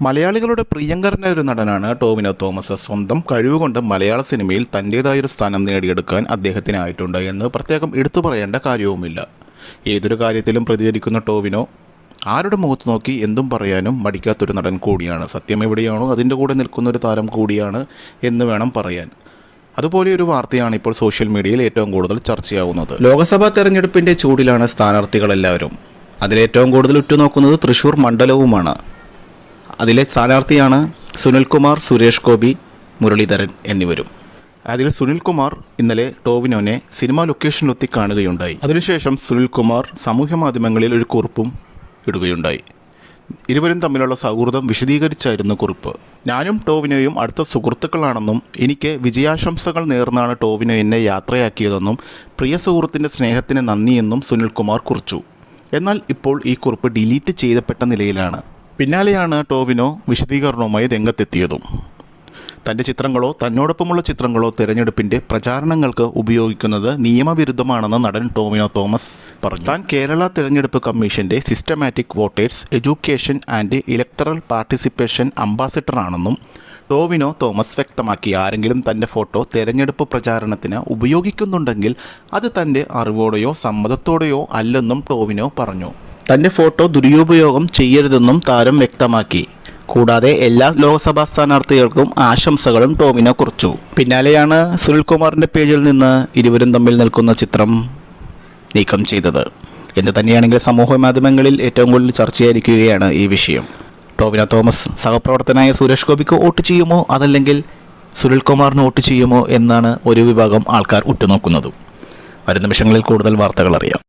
മലയാളികളുടെ പ്രിയങ്കരനായ ഒരു നടനാണ് ടോമിനോ തോമസ്. സ്വന്തം കഴിവുകൊണ്ട് മലയാള സിനിമയിൽ തന്റേതായൊരു സ്ഥാനം നേടിയെടുക്കാൻ അദ്ദേഹത്തിനായിട്ടുണ്ട് എന്ന് പ്രത്യേകം എടുത്തു പറയേണ്ട കാര്യവുമില്ല. ഏതൊരു കാര്യത്തിലും പ്രതികരിക്കുന്ന ടോവിനോ ആരുടെ മുഖത്ത് നോക്കി എന്തും പറയാനും മടിക്കാത്തൊരു നടൻ കൂടിയാണ്. സത്യം എവിടെയാണോ അതിന്റെ കൂടെ നിൽക്കുന്ന ഒരു താരം കൂടിയാണ് എന്ന് വേണം പറയാൻ. അതുപോലെ ഒരു വാർത്തയാണ് ഇപ്പോൾ സോഷ്യൽ മീഡിയയിൽ ഏറ്റവും കൂടുതൽ ചർച്ചയാവുന്നത്. ലോക്സഭാ തെരഞ്ഞെടുപ്പിന്റെ ചൂടിലാണ് സ്ഥാനാർത്ഥികളെല്ലാവരും. അതിലേറ്റവും കൂടുതൽ ഉറ്റുനോക്കുന്നത് തൃശൂർ മണ്ഡലവുമാണ്. അതിലെ സ്ഥാനാർത്ഥിയാണ് സുനിൽകുമാർ സുരേഷ് ഗോപി മുരളീധരൻ എന്നിവരും. അതിൽ സുനിൽകുമാർ ഇന്നലെ ടോവിനോനെ സിനിമാ ലൊക്കേഷനിലെത്തി കാണുകയുണ്ടായി. അതിനുശേഷം സുനിൽകുമാർ സാമൂഹ്യ മാധ്യമങ്ങളിൽ ഒരു കുറിപ്പും ഇടുകയുണ്ടായി. ഇരുവരും തമ്മിലുള്ള സൗഹൃദം വിശദീകരിച്ചായിരുന്നു കുറിപ്പ്. ഞാനും ടോവിനോയും അടുത്ത സുഹൃത്തുക്കളാണെന്നും എനിക്ക് വിജയാശംസകൾ നേർന്നാണ് ടോവിനോ എന്നെ യാത്രയാക്കിയതെന്നും പ്രിയ സുഹൃത്തിന്റെ സ്നേഹത്തിന് നന്ദിയെന്നും സുനിൽകുമാർ കുറിച്ചു. എന്നാൽ ഇപ്പോൾ ഈ കുറിപ്പ് ഡിലീറ്റ് ചെയ്യപ്പെട്ട നിലയിലാണ്. പിന്നാലെയാണ് ടോവിനോ വിശദീകരണവുമായി രംഗത്തെത്തിയതും. തന്റെ ചിത്രങ്ങളോ തന്നോടൊപ്പമുള്ള ചിത്രങ്ങളോ തിരഞ്ഞെടുപ്പിന്റെ പ്രചാരണങ്ങൾക്ക് ഉപയോഗിക്കുന്നത് നിയമവിരുദ്ധമാണെന്ന് നടൻ ടോമിനോ തോമസ് പറഞ്ഞു. താൻ കേരള തിരഞ്ഞെടുപ്പ് കമ്മീഷന്റെ systematic voters education and electoral participation അംബാസിഡറാണെന്നും Tovino Thomas വ്യക്തമാക്കി. ആരെങ്കിലും തന്റെ ഫോട്ടോ തിരഞ്ഞെടുപ്പ് പ്രചാരണത്തിന് ഉപയോഗിക്കുന്നുണ്ടെങ്കിൽ അത് തന്റെ അറിവോടെയോ സമ്മതത്തോടെയോ അല്ലെന്നും ടോവിനോ പറഞ്ഞു. തന്റെ ഫോട്ടോ ദുരുപയോഗം ചെയ്യരുതെന്നും താരം വ്യക്തമാക്കി. കൂടാതെ എല്ലാ ലോക്സഭാ സ്ഥാനാർത്ഥികൾക്കും ആശംസകളും ടോമിനെ കുറിച്ചു. പിന്നാലെയാണ് സുനിൽകുമാറിന്റെ പേജിൽ നിന്ന് ഇരുവരും തമ്മിൽ നിൽക്കുന്ന ചിത്രം നീക്കം ചെയ്തത്. എന്ന് തന്നെയാണെങ്കിൽ സമൂഹ മാധ്യമങ്ങളിൽ ഏറ്റവും കൂടുതൽ ചർച്ചയായിരിക്കുകയാണ് ഈ വിഷയം. ടോവിനോ തോമസ് സഹപ്രവർത്തനായ സുരേഷ് ഗോപിക്ക് വോട്ട് ചെയ്യുമോ? അതല്ലെങ്കിൽ സുനിൽകുമാറിന് വോട്ട് ചെയ്യുമോ? എന്നാണ് ഒരു വിഭാഗം ആൾക്കാർ ഉറ്റുനോക്കുന്നത്. വരും നിമിഷങ്ങളിൽ കൂടുതൽ വാർത്തകൾ അറിയാം.